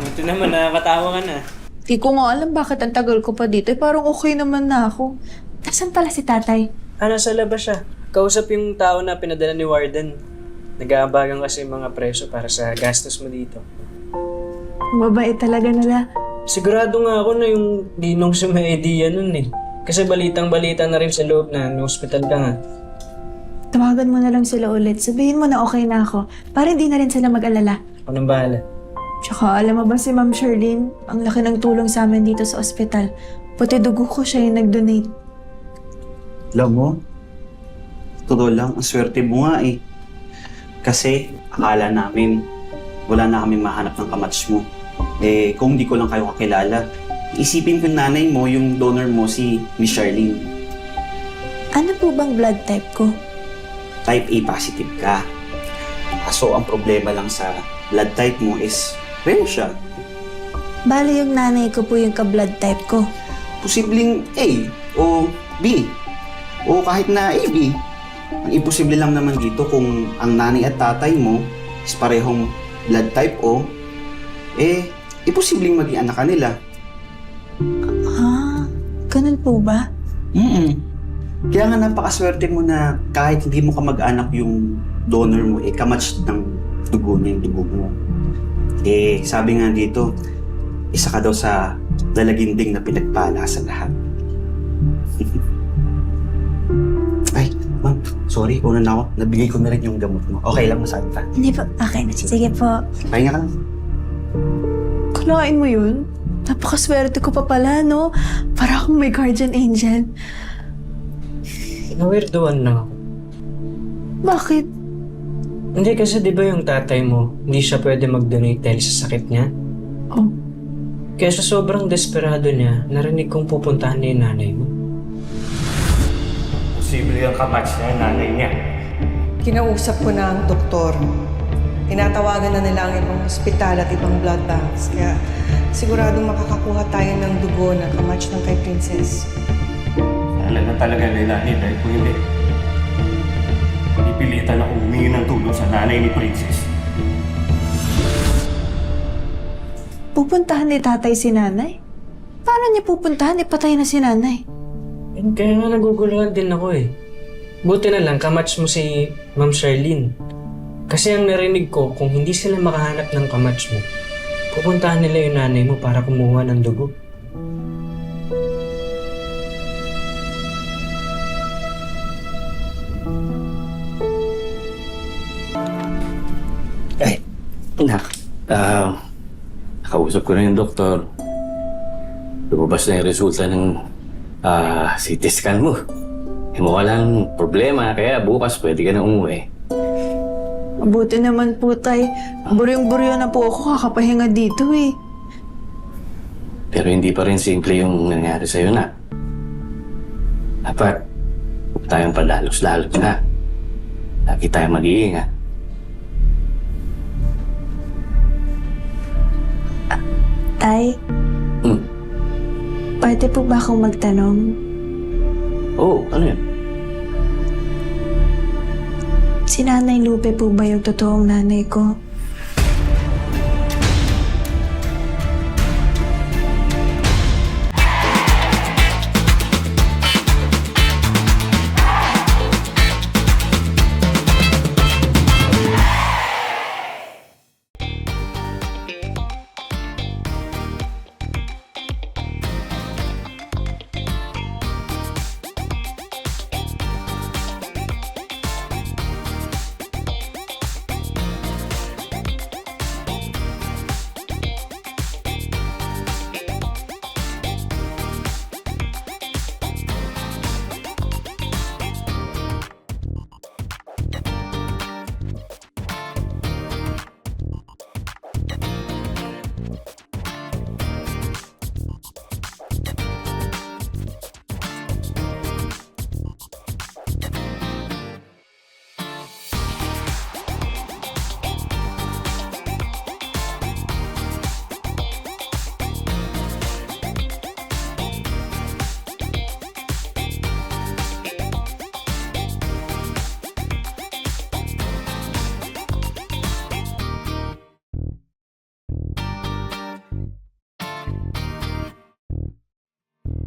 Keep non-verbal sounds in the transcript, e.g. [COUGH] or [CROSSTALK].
Buti naman, nakakatawa ka na. Di ko nga alam bakit ang tagal ko pa dito. Eh, parang okay naman na ako. Nasaan pala si tatay? Ah, nasa labas siya. Kausap yung tao na pinadala ni Warden. Nag-aabagan kasi yung mga preso para sa gastos mo dito. Mabait talaga nila. Sigurado nga ako na yung dinong si may idea nun eh. Kasi balitang-balita na rin sa loob na hospital ka nga. Tawagan mo na lang sila ulit. Sabihin mo na okay na ako. Para hindi na rin sila mag-alala. Ako nang bahala. Tsaka alam mo ba si Ma'am Charlene? Ang laki ng tulong sa amin dito sa ospital. Pati dugo ko siya yung nag-donate. Alam mo, totoo lang, ang swerte mo nga eh. Kasi akala namin wala na kami mahanap ng kamatch mo. Eh, kung di ko lang kayo kakilala, isipin ko nanay mo yung donor mo si Miss Charlene. Ano po bang blood type ko? Type A positive ka. Kaso ang problema lang sa blood type mo is rare siya. Bale yung nanay ko po yung ka-blood type ko. Posibleng A o B o kahit na AB. Ang imposible lang naman dito kung ang nanay at tatay mo is parehong blood type O, eh, imposibleng maging anak ka nila. Ah, ganun po ba? mm Kaya nga napakaswerte mo na kahit hindi mo ka mag-anak yung donor mo, eh, kamatch ng dugo niya yung dugo mo. Eh, sabi nga dito, isa ka daw sa dalaginding na pinagpala sa lahat. [LAUGHS] Ay, ma'am, sorry, una na ako. Nabigay ko na rin yung gamot mo. Okay lang, masaan pa. Hindi po. Okay na. Sige po. Pahinga ka lang. Kalain mo yun? Napakaswerte ko pa pala, no? Para akong may guardian angel. Nawirduan lang ako. Bakit? Hindi kasi di ba yung tatay mo, hindi siya pwede mag-donate dahil sa sakit niya? Oh, Kaya sa sobrang desperado niya, narinig kong pupuntahan niya yung nanay mo. Posible yung kamatch niya, yung nanay niya. Kinausap ko na ang doktor. Tinatawagan na nila ang ibang ospital at ibang blood banks. Kaya siguradong makakakuha tayo ng dugo na kamatch ng kay Princess. Alam na talaga nila ni dahil kung hindi, pipilitan ako humingi ng tulong sa nanay ni Princess. pupuntahan ni tatay si nanay? Paano niya pupuntahan? Ipatay na si nanay. Eh, kaya nga naguguluhan din ako eh. Buti na lang, kamatch mo si Ma'am Charlene. Kasi ang narinig ko, kung hindi sila makahanap ng kamatch mo, pupuntahan nila yung nanay mo para kumuha ng dugo. Ay, Ah, nakausap ko na yung doktor. Lumabas na yung resulta ng ah, CT scan mo. Eh, walang problema, kaya bukas pwede ka na umuwi. Mabuti naman po, tay. Buryong-buryo na po ako kakapahinga dito eh. Pero hindi pa rin simple yung nangyari sa'yo na. Dapat, huwag tayong padalos-dalos na. Lagi tayong mag-iingat. Tay, Hmm. pwede po ba akong magtanong? Oo, ano yun? Si Nanay Lupe po ba yung totoong nanay ko?